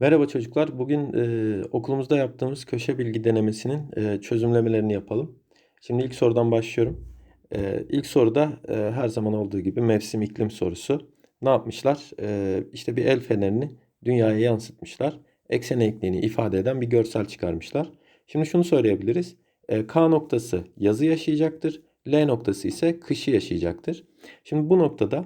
Merhaba çocuklar. Bugün e, okulumuzda yaptığımız köşe bilgi denemesinin e, çözümlemelerini yapalım. Şimdi ilk sorudan başlıyorum. E, ilk soruda e, her zaman olduğu gibi mevsim iklim sorusu. Ne yapmışlar? E, işte bir el fenerini dünyaya yansıtmışlar. Eksen eğikliğini ifade eden bir görsel çıkarmışlar. Şimdi şunu söyleyebiliriz. E, K noktası yazı yaşayacaktır. L noktası ise kışı yaşayacaktır. Şimdi bu noktada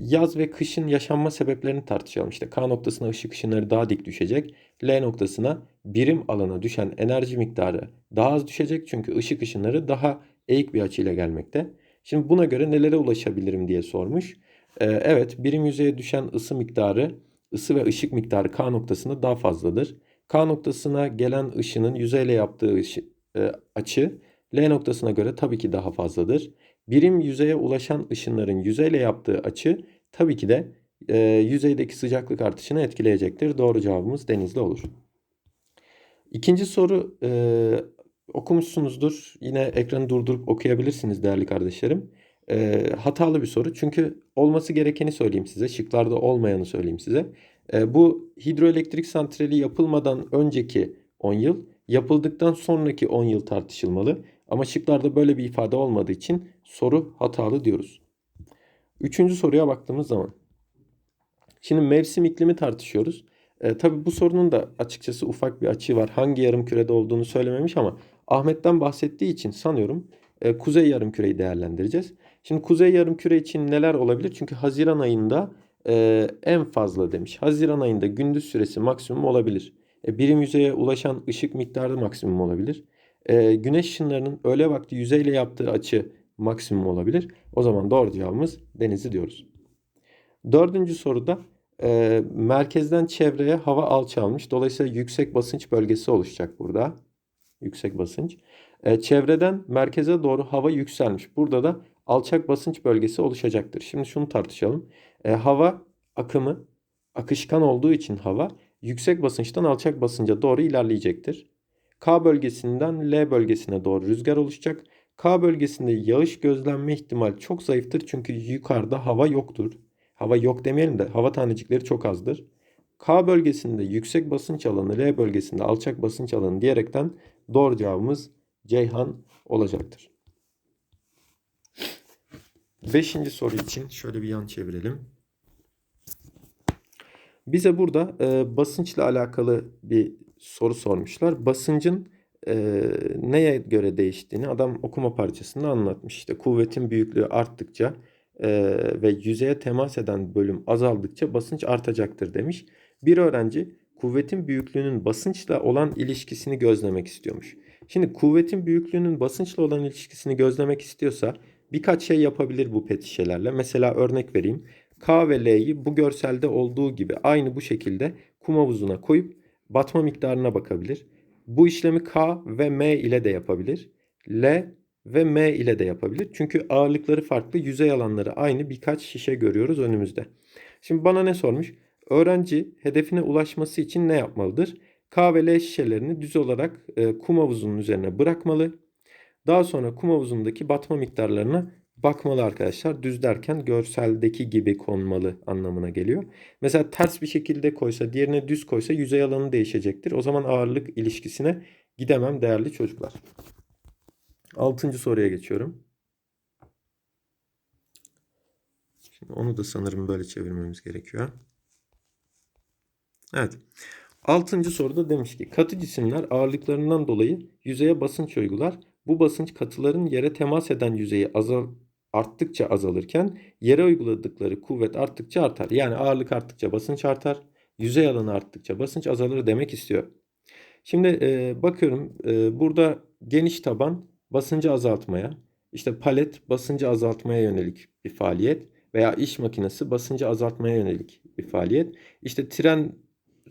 yaz ve kışın yaşanma sebeplerini tartışalım. İşte K noktasına ışık ışınları daha dik düşecek. L noktasına birim alana düşen enerji miktarı daha az düşecek. Çünkü ışık ışınları daha eğik bir açıyla gelmekte. Şimdi buna göre nelere ulaşabilirim diye sormuş. Ee, evet birim yüzeye düşen ısı miktarı, ısı ve ışık miktarı K noktasında daha fazladır. K noktasına gelen ışının yüzeyle yaptığı ışı, e, açı L noktasına göre tabii ki daha fazladır. Birim yüzeye ulaşan ışınların yüzeyle yaptığı açı tabii ki de e, yüzeydeki sıcaklık artışını etkileyecektir. Doğru cevabımız denizli olur. İkinci soru e, okumuşsunuzdur. Yine ekranı durdurup okuyabilirsiniz değerli kardeşlerim. E, hatalı bir soru çünkü olması gerekeni söyleyeyim size. Şıklarda olmayanı söyleyeyim size. E, bu hidroelektrik santrali yapılmadan önceki 10 yıl, yapıldıktan sonraki 10 yıl tartışılmalı. Ama şıklarda böyle bir ifade olmadığı için soru hatalı diyoruz. Üçüncü soruya baktığımız zaman. Şimdi mevsim iklimi tartışıyoruz. E, tabii bu sorunun da açıkçası ufak bir açığı var. Hangi yarım kürede olduğunu söylememiş ama Ahmet'ten bahsettiği için sanıyorum e, kuzey yarım küreyi değerlendireceğiz. Şimdi kuzey yarım küre için neler olabilir? Çünkü Haziran ayında e, en fazla demiş. Haziran ayında gündüz süresi maksimum olabilir. E, birim yüzeye ulaşan ışık miktarı maksimum olabilir e, güneş ışınlarının öğle vakti yüzeyle yaptığı açı maksimum olabilir. O zaman doğru cevabımız denizi diyoruz. Dördüncü soruda e, merkezden çevreye hava alçalmış. Dolayısıyla yüksek basınç bölgesi oluşacak burada. Yüksek basınç. E, çevreden merkeze doğru hava yükselmiş. Burada da alçak basınç bölgesi oluşacaktır. Şimdi şunu tartışalım. E, hava akımı akışkan olduğu için hava yüksek basınçtan alçak basınca doğru ilerleyecektir. K bölgesinden L bölgesine doğru rüzgar oluşacak. K bölgesinde yağış gözlenme ihtimali çok zayıftır çünkü yukarıda hava yoktur. Hava yok demeyelim de hava tanecikleri çok azdır. K bölgesinde yüksek basınç alanı, L bölgesinde alçak basınç alanı diyerekten doğru cevabımız Ceyhan olacaktır. Beşinci soru için şöyle bir yan çevirelim. Bize burada e, basınçla alakalı bir soru sormuşlar. Basıncın e, neye göre değiştiğini adam okuma parçasında anlatmış. İşte kuvvetin büyüklüğü arttıkça e, ve yüzeye temas eden bölüm azaldıkça basınç artacaktır demiş. Bir öğrenci kuvvetin büyüklüğünün basınçla olan ilişkisini gözlemek istiyormuş. Şimdi kuvvetin büyüklüğünün basınçla olan ilişkisini gözlemek istiyorsa birkaç şey yapabilir bu pet şişelerle. Mesela örnek vereyim. K ve L'yi bu görselde olduğu gibi aynı bu şekilde kum havuzuna koyup batma miktarına bakabilir. Bu işlemi K ve M ile de yapabilir. L ve M ile de yapabilir. Çünkü ağırlıkları farklı, yüzey alanları aynı birkaç şişe görüyoruz önümüzde. Şimdi bana ne sormuş? Öğrenci hedefine ulaşması için ne yapmalıdır? K ve L şişelerini düz olarak e, kum havuzunun üzerine bırakmalı. Daha sonra kum havuzundaki batma miktarlarına bakmalı arkadaşlar. Düz derken görseldeki gibi konmalı anlamına geliyor. Mesela ters bir şekilde koysa, diğerine düz koysa yüzey alanı değişecektir. O zaman ağırlık ilişkisine gidemem değerli çocuklar. Altıncı soruya geçiyorum. Şimdi onu da sanırım böyle çevirmemiz gerekiyor. Evet. Altıncı soruda demiş ki katı cisimler ağırlıklarından dolayı yüzeye basınç uygular. Bu basınç katıların yere temas eden yüzeyi azal, arttıkça azalırken yere uyguladıkları kuvvet arttıkça artar. Yani ağırlık arttıkça basınç artar. Yüzey alanı arttıkça basınç azalır demek istiyor. Şimdi e, bakıyorum e, burada geniş taban basıncı azaltmaya, işte palet basıncı azaltmaya yönelik bir faaliyet veya iş makinesi basıncı azaltmaya yönelik bir faaliyet. İşte tren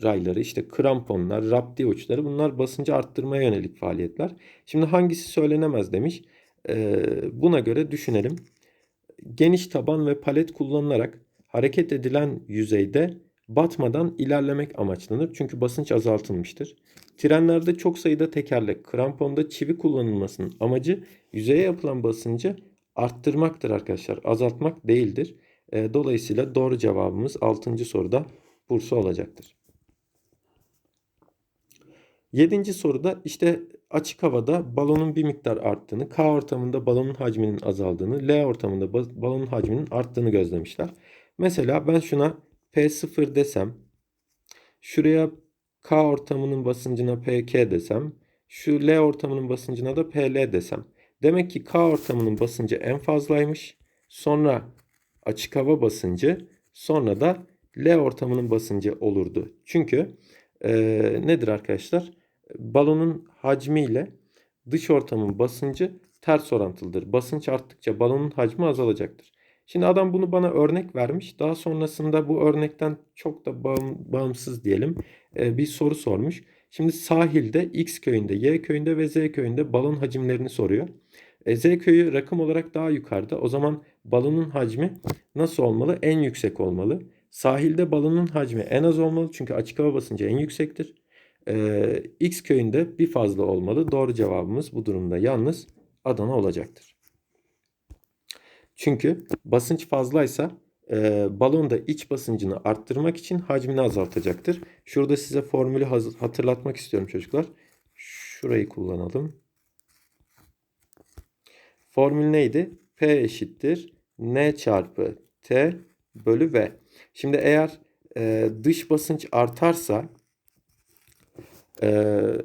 rayları, işte kramponlar, rapti uçları bunlar basıncı arttırmaya yönelik faaliyetler. Şimdi hangisi söylenemez demiş. E, buna göre düşünelim geniş taban ve palet kullanılarak hareket edilen yüzeyde batmadan ilerlemek amaçlanır. Çünkü basınç azaltılmıştır. Trenlerde çok sayıda tekerlek, kramponda çivi kullanılmasının amacı yüzeye yapılan basıncı arttırmaktır arkadaşlar. Azaltmak değildir. E, dolayısıyla doğru cevabımız 6. soruda Bursa olacaktır. Yedinci soruda işte açık havada balonun bir miktar arttığını, K ortamında balonun hacminin azaldığını, L ortamında ba- balonun hacminin arttığını gözlemişler. Mesela ben şuna P0 desem, şuraya K ortamının basıncına PK desem, şu L ortamının basıncına da PL desem. Demek ki K ortamının basıncı en fazlaymış. Sonra açık hava basıncı, sonra da L ortamının basıncı olurdu. Çünkü eee, nedir arkadaşlar? Balonun hacmiyle dış ortamın basıncı ters orantılıdır. Basınç arttıkça balonun hacmi azalacaktır. Şimdi adam bunu bana örnek vermiş. Daha sonrasında bu örnekten çok da bağım- bağımsız diyelim e, bir soru sormuş. Şimdi sahilde X köyünde, Y köyünde ve Z köyünde balon hacimlerini soruyor. E, Z köyü rakım olarak daha yukarıda. O zaman balonun hacmi nasıl olmalı? En yüksek olmalı. Sahilde balonun hacmi en az olmalı çünkü açık hava basıncı en yüksektir. E, X köyünde bir fazla olmalı. Doğru cevabımız bu durumda yalnız Adana olacaktır. Çünkü basınç fazlaysa e, balon da iç basıncını arttırmak için hacmini azaltacaktır. Şurada size formülü hatırlatmak istiyorum çocuklar. Şurayı kullanalım. Formül neydi? P eşittir N çarpı T bölü V. Şimdi eğer e, dış basınç artarsa e,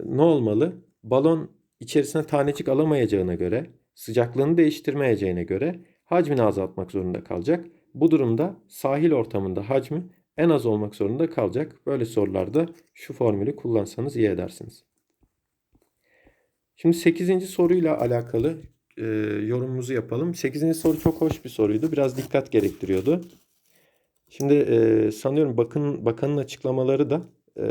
ne olmalı? Balon içerisine tanecik alamayacağına göre, sıcaklığını değiştirmeyeceğine göre hacmini azaltmak zorunda kalacak. Bu durumda sahil ortamında hacmi en az olmak zorunda kalacak. Böyle sorularda şu formülü kullansanız iyi edersiniz. Şimdi 8. soruyla alakalı e, yorumumuzu yapalım. 8. soru çok hoş bir soruydu. Biraz dikkat gerektiriyordu. Şimdi e, sanıyorum bakın bakanın açıklamaları da e,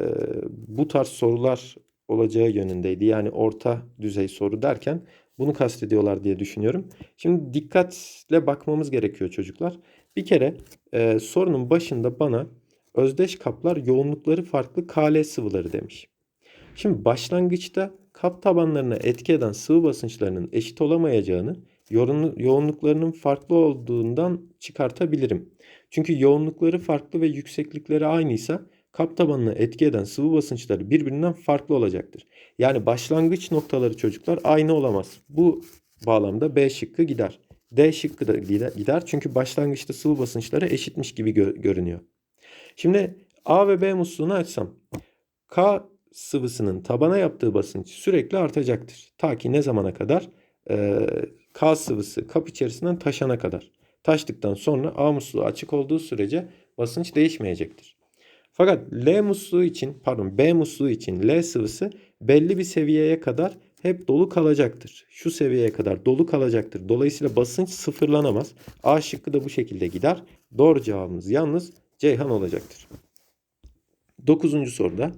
bu tarz sorular olacağı yönündeydi. Yani orta düzey soru derken bunu kastediyorlar diye düşünüyorum. Şimdi dikkatle bakmamız gerekiyor çocuklar. Bir kere e, sorunun başında bana özdeş kaplar yoğunlukları farklı KL sıvıları demiş. Şimdi başlangıçta kap tabanlarına etki eden sıvı basınçlarının eşit olamayacağını yoğunlu- yoğunluklarının farklı olduğundan çıkartabilirim. Çünkü yoğunlukları farklı ve yükseklikleri aynıysa kap tabanına etki eden sıvı basınçları birbirinden farklı olacaktır. Yani başlangıç noktaları çocuklar aynı olamaz. Bu bağlamda B şıkkı gider. D şıkkı da gider, çünkü başlangıçta sıvı basınçları eşitmiş gibi gö- görünüyor. Şimdi A ve B musluğunu açsam K sıvısının tabana yaptığı basınç sürekli artacaktır. Ta ki ne zamana kadar? Ee, K sıvısı kap içerisinden taşana kadar. Taştıktan sonra A musluğu açık olduğu sürece basınç değişmeyecektir. Fakat L musluğu için pardon B musluğu için L sıvısı belli bir seviyeye kadar hep dolu kalacaktır. Şu seviyeye kadar dolu kalacaktır. Dolayısıyla basınç sıfırlanamaz. A şıkkı da bu şekilde gider. Doğru cevabımız yalnız Ceyhan olacaktır. Dokuzuncu soruda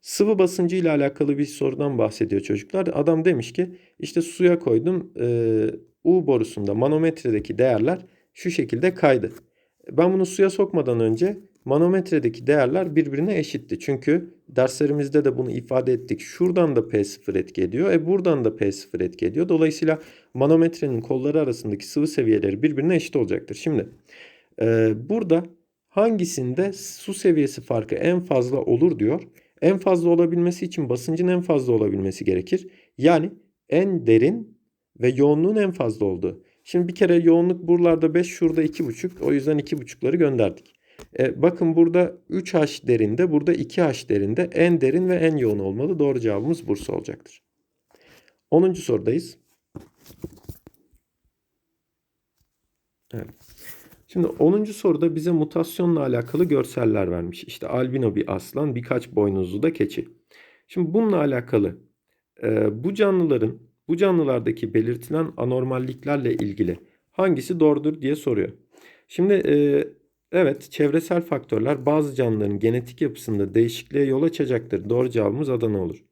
sıvı basıncı ile alakalı bir sorudan bahsediyor çocuklar. Adam demiş ki işte suya koydum e, U borusunda manometredeki değerler şu şekilde kaydı. Ben bunu suya sokmadan önce manometredeki değerler birbirine eşitti. Çünkü derslerimizde de bunu ifade ettik. Şuradan da P0 etki ediyor. E buradan da P0 etki ediyor. Dolayısıyla manometrenin kolları arasındaki sıvı seviyeleri birbirine eşit olacaktır. Şimdi e, burada hangisinde su seviyesi farkı en fazla olur diyor. En fazla olabilmesi için basıncın en fazla olabilmesi gerekir. Yani en derin ve yoğunluğun en fazla olduğu. Şimdi bir kere yoğunluk buralarda 5, şurada 2,5. O yüzden 2,5'ları gönderdik. E, bakın burada 3H derinde, burada 2H derinde en derin ve en yoğun olmalı. Doğru cevabımız Bursa olacaktır. 10. sorudayız. Evet. Şimdi 10. soruda bize mutasyonla alakalı görseller vermiş. İşte albino bir aslan, birkaç boynuzlu da keçi. Şimdi bununla alakalı e, bu canlıların, bu canlılardaki belirtilen anormalliklerle ilgili hangisi doğrudur diye soruyor. Şimdi e, evet çevresel faktörler bazı canlıların genetik yapısında değişikliğe yol açacaktır. Doğru cevabımız Adana olur.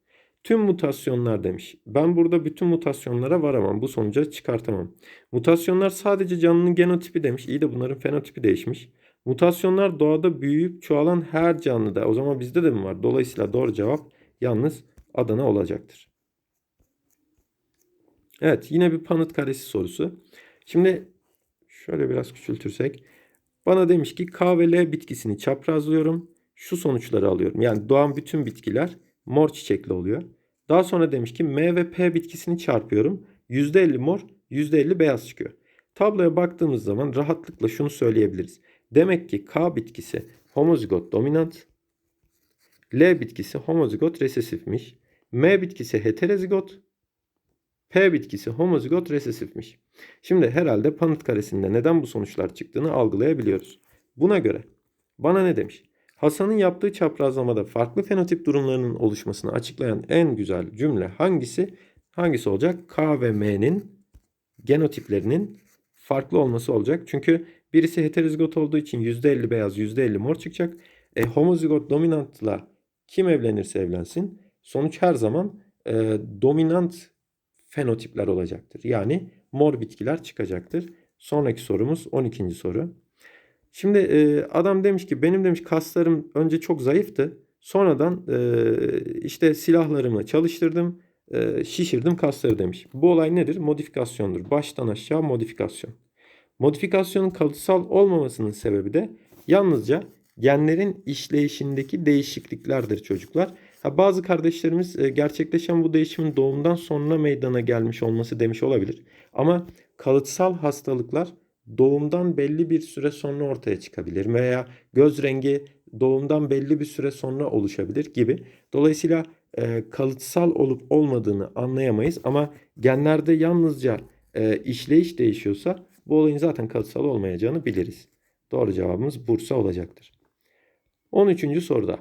Tüm mutasyonlar demiş. Ben burada bütün mutasyonlara varamam. Bu sonuca çıkartamam. Mutasyonlar sadece canlının genotipi demiş. İyi de bunların fenotipi değişmiş. Mutasyonlar doğada büyüyüp çoğalan her canlıda. O zaman bizde de mi var? Dolayısıyla doğru cevap yalnız Adana olacaktır. Evet yine bir panıt karesi sorusu. Şimdi şöyle biraz küçültürsek. Bana demiş ki K ve L bitkisini çaprazlıyorum. şu sonuçları alıyorum. Yani doğan bütün bitkiler mor çiçekli oluyor. Daha sonra demiş ki M ve P bitkisini çarpıyorum. %50 mor, %50 beyaz çıkıyor. Tabloya baktığımız zaman rahatlıkla şunu söyleyebiliriz. Demek ki K bitkisi homozigot dominant, L bitkisi homozigot resesifmiş. M bitkisi heterozigot, P bitkisi homozigot resesifmiş. Şimdi herhalde Punnett karesinde neden bu sonuçlar çıktığını algılayabiliyoruz. Buna göre bana ne demiş? Hasan'ın yaptığı çaprazlamada farklı fenotip durumlarının oluşmasını açıklayan en güzel cümle hangisi? Hangisi olacak? K ve M'nin genotiplerinin farklı olması olacak. Çünkü birisi heterozigot olduğu için %50 beyaz, %50 mor çıkacak. E, homozigot dominantla kim evlenirse evlensin sonuç her zaman e, dominant fenotipler olacaktır. Yani mor bitkiler çıkacaktır. Sonraki sorumuz 12. soru. Şimdi e, adam demiş ki benim demiş kaslarım önce çok zayıftı. Sonradan e, işte silahlarımı çalıştırdım, e, şişirdim kasları demiş. Bu olay nedir? Modifikasyondur. Baştan aşağı modifikasyon. Modifikasyonun kalıtsal olmamasının sebebi de yalnızca genlerin işleyişindeki değişikliklerdir çocuklar. Bazı kardeşlerimiz e, gerçekleşen bu değişimin doğumdan sonra meydana gelmiş olması demiş olabilir. Ama kalıtsal hastalıklar doğumdan belli bir süre sonra ortaya çıkabilir veya göz rengi doğumdan belli bir süre sonra oluşabilir gibi. Dolayısıyla e, kalıtsal olup olmadığını anlayamayız ama genlerde yalnızca e, işleyiş değişiyorsa bu olayın zaten kalıtsal olmayacağını biliriz. Doğru cevabımız Bursa olacaktır. 13. soruda.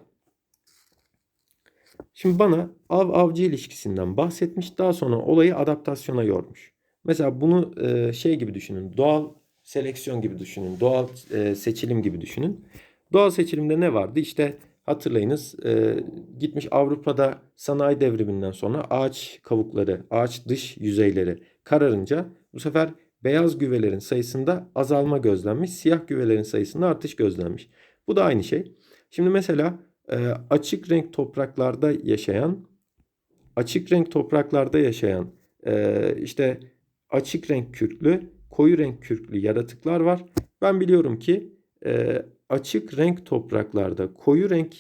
Şimdi bana av avcı ilişkisinden bahsetmiş. Daha sonra olayı adaptasyona yormuş. Mesela bunu e, şey gibi düşünün. Doğal seleksiyon gibi düşünün. Doğal e, seçilim gibi düşünün. Doğal seçilimde ne vardı? İşte hatırlayınız e, gitmiş Avrupa'da sanayi devriminden sonra ağaç kavukları, ağaç dış yüzeyleri kararınca bu sefer beyaz güvelerin sayısında azalma gözlenmiş. Siyah güvelerin sayısında artış gözlenmiş. Bu da aynı şey. Şimdi mesela açık renk topraklarda yaşayan, açık renk topraklarda yaşayan e, işte açık renk kürklü, koyu renk kürklü yaratıklar var. Ben biliyorum ki e, açık renk topraklarda koyu renk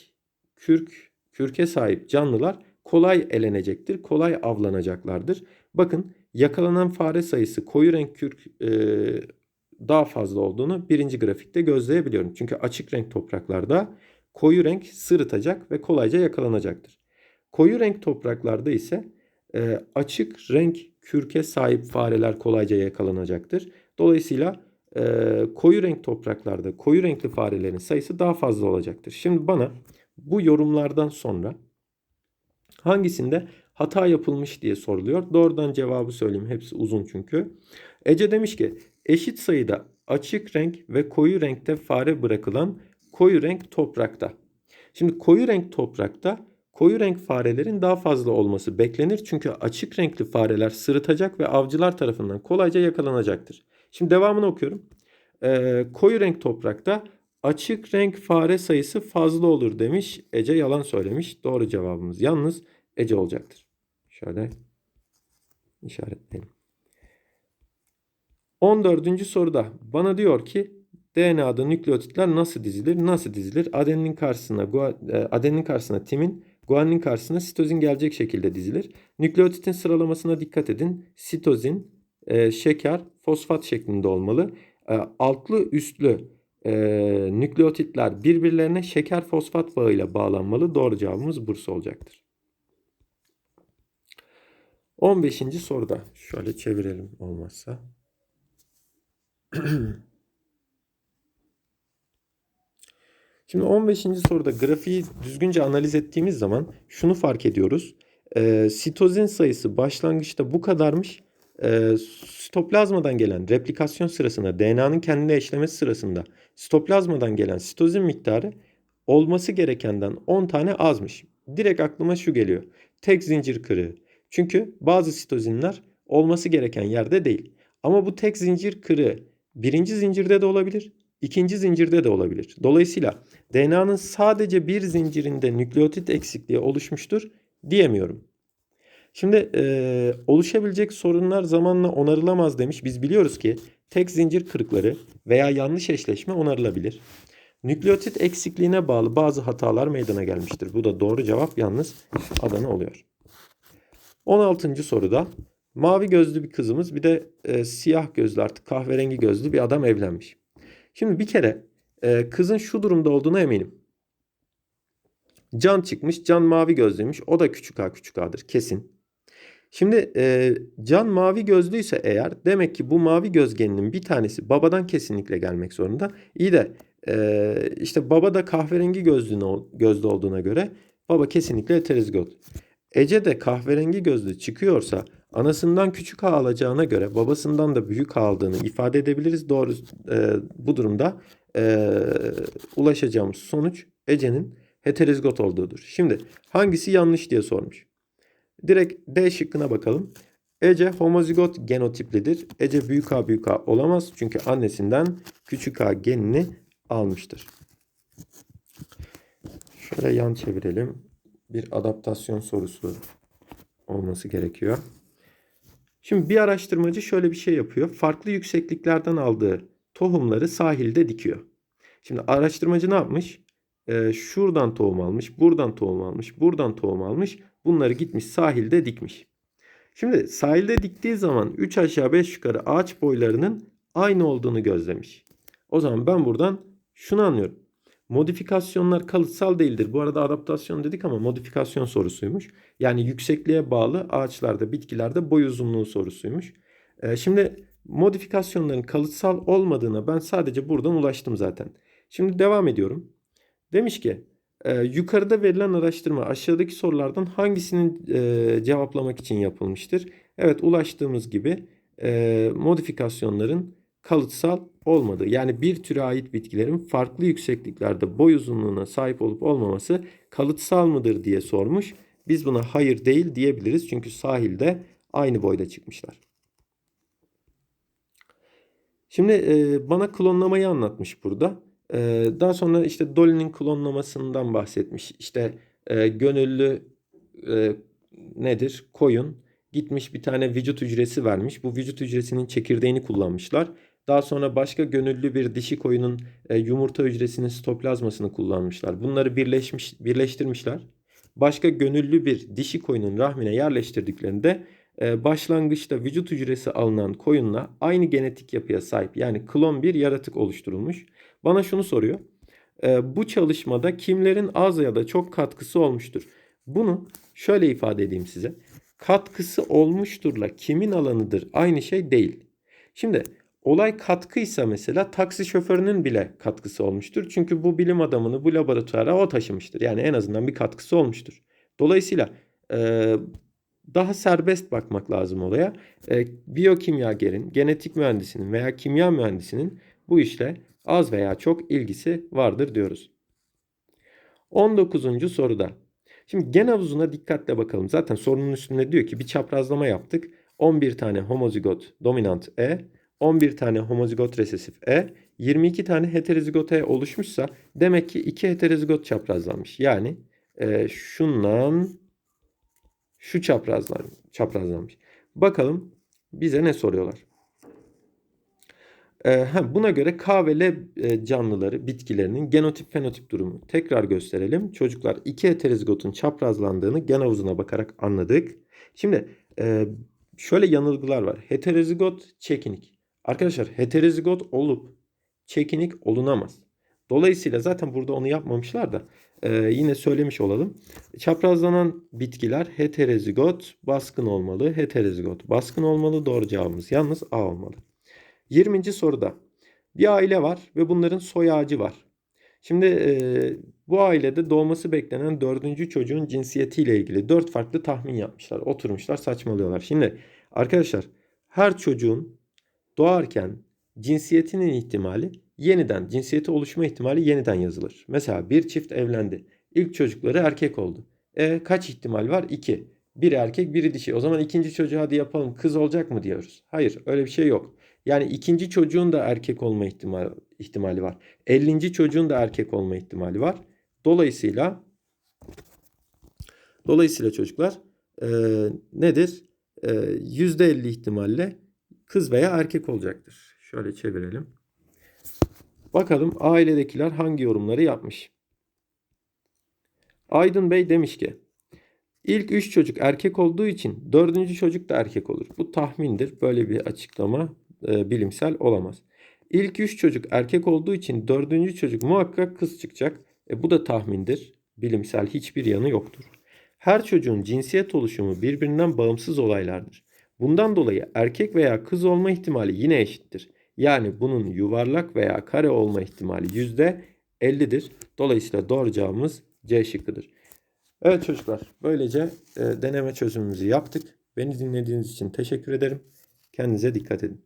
kürk kürke sahip canlılar kolay elenecektir, kolay avlanacaklardır. Bakın yakalanan fare sayısı koyu renk kürk e, daha fazla olduğunu birinci grafikte gözleyebiliyorum. Çünkü açık renk topraklarda koyu renk sırıtacak ve kolayca yakalanacaktır. Koyu renk topraklarda ise e, açık renk kürke sahip fareler kolayca yakalanacaktır. Dolayısıyla e, koyu renk topraklarda koyu renkli farelerin sayısı daha fazla olacaktır. Şimdi bana bu yorumlardan sonra hangisinde hata yapılmış diye soruluyor. Doğrudan cevabı söyleyeyim. Hepsi uzun çünkü. Ece demiş ki eşit sayıda açık renk ve koyu renkte fare bırakılan koyu renk toprakta. Şimdi koyu renk toprakta koyu renk farelerin daha fazla olması beklenir. Çünkü açık renkli fareler sırıtacak ve avcılar tarafından kolayca yakalanacaktır. Şimdi devamını okuyorum. Ee, koyu renk toprakta açık renk fare sayısı fazla olur demiş. Ece yalan söylemiş. Doğru cevabımız yalnız Ece olacaktır. Şöyle işaretleyelim. 14. soruda bana diyor ki DNA'da nükleotitler nasıl dizilir? Nasıl dizilir? Adenin karşısına e, adenin karşısına timin, guanin karşısına sitozin gelecek şekilde dizilir. Nükleotitin sıralamasına dikkat edin. Sitozin, e, şeker, fosfat şeklinde olmalı. E, altlı üstlü nükleotitler birbirlerine şeker fosfat bağıyla bağlanmalı. Doğru cevabımız Bursa olacaktır. 15. soruda şöyle çevirelim olmazsa. Şimdi 15. soruda grafiği düzgünce analiz ettiğimiz zaman şunu fark ediyoruz. E, sitozin sayısı başlangıçta bu kadarmış. E, sitoplazmadan gelen replikasyon sırasında DNA'nın kendine eşlemesi sırasında sitoplazmadan gelen sitozin miktarı olması gerekenden 10 tane azmış. Direkt aklıma şu geliyor. Tek zincir kırığı. Çünkü bazı sitozinler olması gereken yerde değil. Ama bu tek zincir kırığı birinci zincirde de olabilir, ikinci zincirde de olabilir. Dolayısıyla DNA'nın sadece bir zincirinde nükleotit eksikliği oluşmuştur diyemiyorum. Şimdi e, oluşabilecek sorunlar zamanla onarılamaz demiş. Biz biliyoruz ki tek zincir kırıkları veya yanlış eşleşme onarılabilir. Nükleotit eksikliğine bağlı bazı hatalar meydana gelmiştir. Bu da doğru cevap yalnız Adana oluyor. 16. soruda mavi gözlü bir kızımız bir de e, siyah gözlü artık kahverengi gözlü bir adam evlenmiş. Şimdi bir kere e, kızın şu durumda olduğuna eminim. Can çıkmış, Can mavi gözlüymüş. O da küçük a küçük a'dır kesin. Şimdi e, Can mavi gözlüyse eğer demek ki bu mavi gözgeninin bir tanesi babadan kesinlikle gelmek zorunda. İyi de e, işte baba da kahverengi gözlü, gözlü olduğuna göre baba kesinlikle heterozigot. Ece de kahverengi gözlü çıkıyorsa anasından küçük A alacağına göre babasından da büyük A aldığını ifade edebiliriz. Doğru e, bu durumda e, ulaşacağımız sonuç Ece'nin heterozigot olduğudur. Şimdi hangisi yanlış diye sormuş. Direkt D şıkkına bakalım. Ece homozigot genotiplidir. Ece büyük A büyük A olamaz. Çünkü annesinden küçük A genini almıştır. Şöyle yan çevirelim. Bir adaptasyon sorusu olması gerekiyor. Şimdi bir araştırmacı şöyle bir şey yapıyor. Farklı yüksekliklerden aldığı tohumları sahilde dikiyor. Şimdi araştırmacı ne yapmış? Ee, şuradan tohum almış, buradan tohum almış, buradan tohum almış. Bunları gitmiş sahilde dikmiş. Şimdi sahilde diktiği zaman 3 aşağı 5 yukarı ağaç boylarının aynı olduğunu gözlemiş. O zaman ben buradan şunu anlıyorum. Modifikasyonlar kalıtsal değildir. Bu arada adaptasyon dedik ama modifikasyon sorusuymuş. Yani yüksekliğe bağlı ağaçlarda, bitkilerde boy uzunluğu sorusuymuş. Ee, şimdi modifikasyonların kalıtsal olmadığına ben sadece buradan ulaştım zaten. Şimdi devam ediyorum. Demiş ki e, yukarıda verilen araştırma aşağıdaki sorulardan hangisinin e, cevaplamak için yapılmıştır? Evet ulaştığımız gibi e, modifikasyonların kalıtsal olmadığı yani bir türe ait bitkilerin farklı yüksekliklerde boy uzunluğuna sahip olup olmaması kalıtsal mıdır diye sormuş. Biz buna hayır değil diyebiliriz çünkü sahilde aynı boyda çıkmışlar. Şimdi e, bana klonlamayı anlatmış burada. E, daha sonra işte Dolly'nin klonlamasından bahsetmiş. İşte e, gönüllü nedir? Koyun gitmiş bir tane vücut hücresi vermiş. Bu vücut hücresinin çekirdeğini kullanmışlar. Daha sonra başka gönüllü bir dişi koyunun e, yumurta hücresinin sitoplazmasını kullanmışlar. Bunları birleşmiş, birleştirmişler. Başka gönüllü bir dişi koyunun rahmine yerleştirdiklerinde e, başlangıçta vücut hücresi alınan koyunla aynı genetik yapıya sahip yani klon bir yaratık oluşturulmuş. Bana şunu soruyor. E, bu çalışmada kimlerin az ya da çok katkısı olmuştur? Bunu şöyle ifade edeyim size. Katkısı olmuşturla kimin alanıdır aynı şey değil. Şimdi olay katkıysa mesela taksi şoförünün bile katkısı olmuştur. Çünkü bu bilim adamını bu laboratuvara o taşımıştır. Yani en azından bir katkısı olmuştur. Dolayısıyla e, daha serbest bakmak lazım olaya. E, biyokimyagerin, genetik mühendisinin veya kimya mühendisinin bu işle az veya çok ilgisi vardır diyoruz. 19. soruda. Şimdi gen havuzuna dikkatle bakalım. Zaten sorunun üstünde diyor ki bir çaprazlama yaptık. 11 tane homozigot dominant E, 11 tane homozigot resesif E, 22 tane heterozigot E oluşmuşsa demek ki 2 heterozigot çaprazlanmış. Yani e, şundan şu çaprazlar, çaprazlanmış. Bakalım bize ne soruyorlar. Ha, buna göre K ve L e, canlıları, bitkilerinin genotip fenotip durumu tekrar gösterelim. Çocuklar iki heterozigotun çaprazlandığını gen havuzuna bakarak anladık. Şimdi e, şöyle yanılgılar var. Heterozigot çekinik. Arkadaşlar heterozigot olup çekinik olunamaz. Dolayısıyla zaten burada onu yapmamışlar da e, yine söylemiş olalım. Çaprazlanan bitkiler heterozigot baskın olmalı. Heterozigot baskın olmalı. Doğru cevabımız yalnız A olmalı. 20. soruda bir aile var ve bunların soy ağacı var. Şimdi e, bu ailede doğması beklenen dördüncü çocuğun cinsiyetiyle ilgili dört farklı tahmin yapmışlar. Oturmuşlar saçmalıyorlar. Şimdi arkadaşlar her çocuğun doğarken cinsiyetinin ihtimali yeniden cinsiyeti oluşma ihtimali yeniden yazılır. Mesela bir çift evlendi. İlk çocukları erkek oldu. E kaç ihtimal var? 2. Biri erkek, biri dişi. O zaman ikinci çocuğu hadi yapalım. Kız olacak mı diyoruz. Hayır, öyle bir şey yok. Yani ikinci çocuğun da erkek olma ihtimali, ihtimali var. 50. çocuğun da erkek olma ihtimali var. Dolayısıyla dolayısıyla çocuklar e, nedir? E, %50 ihtimalle kız veya erkek olacaktır. Şöyle çevirelim. Bakalım ailedekiler hangi yorumları yapmış. Aydın Bey demiş ki ilk üç çocuk erkek olduğu için dördüncü çocuk da erkek olur. Bu tahmindir. Böyle bir açıklama e, bilimsel olamaz. İlk üç çocuk erkek olduğu için dördüncü çocuk muhakkak kız çıkacak. E, bu da tahmindir. Bilimsel hiçbir yanı yoktur. Her çocuğun cinsiyet oluşumu birbirinden bağımsız olaylardır. Bundan dolayı erkek veya kız olma ihtimali yine eşittir. Yani bunun yuvarlak veya kare olma ihtimali %50'dir. Dolayısıyla doğru cevabımız C şıkkıdır. Evet çocuklar, böylece e, deneme çözümümüzü yaptık. Beni dinlediğiniz için teşekkür ederim. Kendinize dikkat edin.